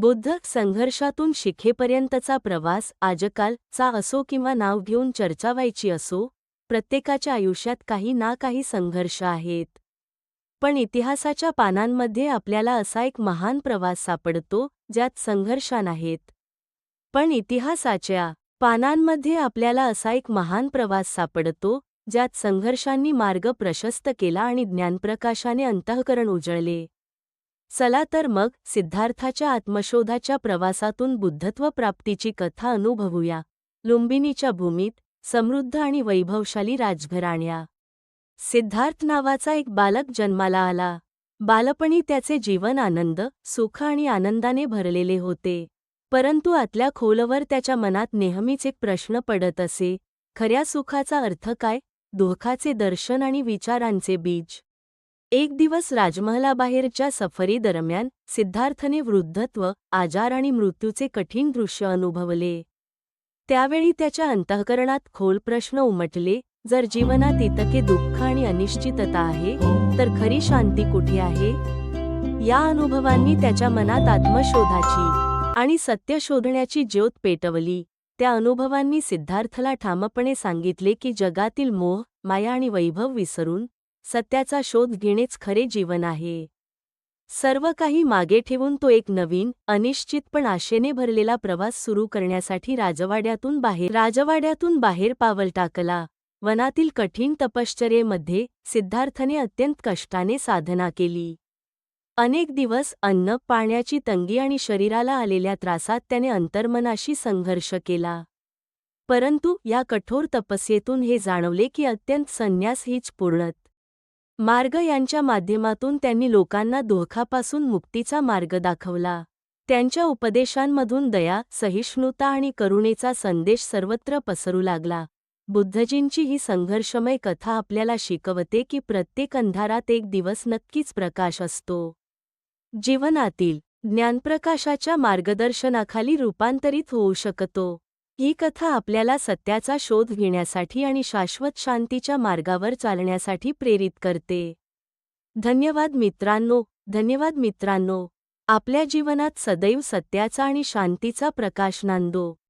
बुद्ध संघर्षातून शिखेपर्यंतचा प्रवास आजकालचा असो किंवा नाव घेऊन चर्चा व्हायची असो प्रत्येकाच्या आयुष्यात काही ना काही संघर्ष आहेत. पण इतिहासाच्या पानांमध्ये आपल्याला असा एक महान प्रवास सापडतो ज्यात संघर्षा नाहीत. पण इतिहासाच्या पानांमध्ये आपल्याला असा एक महान प्रवास सापडतो ज्यात संघर्षांनी मार्ग प्रशस्त केला आणि ज्ञानप्रकाशाने अंतःकरण उजळले. चला तर मग सिद्धार्थाच्या आत्मशोधाच्या प्रवासातून बुद्धत्व प्राप्तीची कथा अनुभवूया. लुंबिनीच्या भूमीत समृद्ध आणि वैभवशाली राजघराण्या. सिद्धार्थ नावाचा एक बालक जन्माला आला. बालपणी त्याचे जीवन आनंद सुख आणि आनंदाने भरलेले होते. परंतु आतल्या खोलवर त्याच्या मनात नेहमीच एक प्रश्न पडत असे खऱ्या सुखाचा अर्थ काय? दुःखाचे दर्शन आणि विचारांचे बीज. एक दिवस राजमहलाबाहेरच्या सफरीदरम्यान सिद्धार्थने वृद्धत्व आजार आणि मृत्यूचे कठीण दृश्य अनुभवले. त्यावेळी त्याच्या अंतःकरणात खोल प्रश्न उमटले जर जीवनात इतके दुःख आणि अनिश्चितता आहे तर खरी शांती कुठे आहे? या अनुभवांनी त्याच्या मनात आत्मशोधाची आणि सत्य शोधण्याची ज्योत पेटवली. त्या अनुभवांनी सिद्धार्थला ठामपणे सांगितले की जगातील मोह माया आणि वैभव विसरून सत्याचा शोध घेणेच खरे जीवन आहे. सर्व काही मागे ठेवून तो एक नवीन अनिश्चित पण आशेने भरलेला प्रवास सुरू करण्यासाठी राजवाड्यातून बाहेर राजवाड्यातून बाहेर पावल टाकला. वनातील कठीण तपश्चर्येमध्ये सिद्धार्थने अत्यंत कष्टाने साधना केली. अनेक दिवस अन्न पाण्याची तंगी आणि शरीराला आलेल्या त्रासात त्याने अंतर्मनाशी संघर्ष केला. परंतु या कठोर तपस्येतून हे जाणवले की अत्यंत संन्यास हीच पूर्णत मार्ग यांच्या माध्यमातून त्यांनी लोकांना दोखापासून मुक्तीचा मार्ग दाखवला. त्यांच्या उपदेशांमधून दया सहिष्णुता आणि करुणेचा संदेश सर्वत्र पसरू लागला. बुद्धजींची ही संघर्षमय कथा आपल्याला शिकवते की प्रत्येक अंधारात एक दिवस नक्कीच प्रकाश असतो. जीवनातील ज्ञानप्रकाशाच्या मार्गदर्शनाखाली रूपांतरित होऊ शकतो. ही कथा आपल्याला सत्याचा शोध घेण्यासाठी आणि शाश्वत शांतीच्या मार्गावर चालण्यासाठी प्रेरित करते. धन्यवाद मित्रांनो धन्यवाद मित्रांनो. आपल्या जीवनात सदैव सत्याचा आणि शांतीचा प्रकाश नांदो.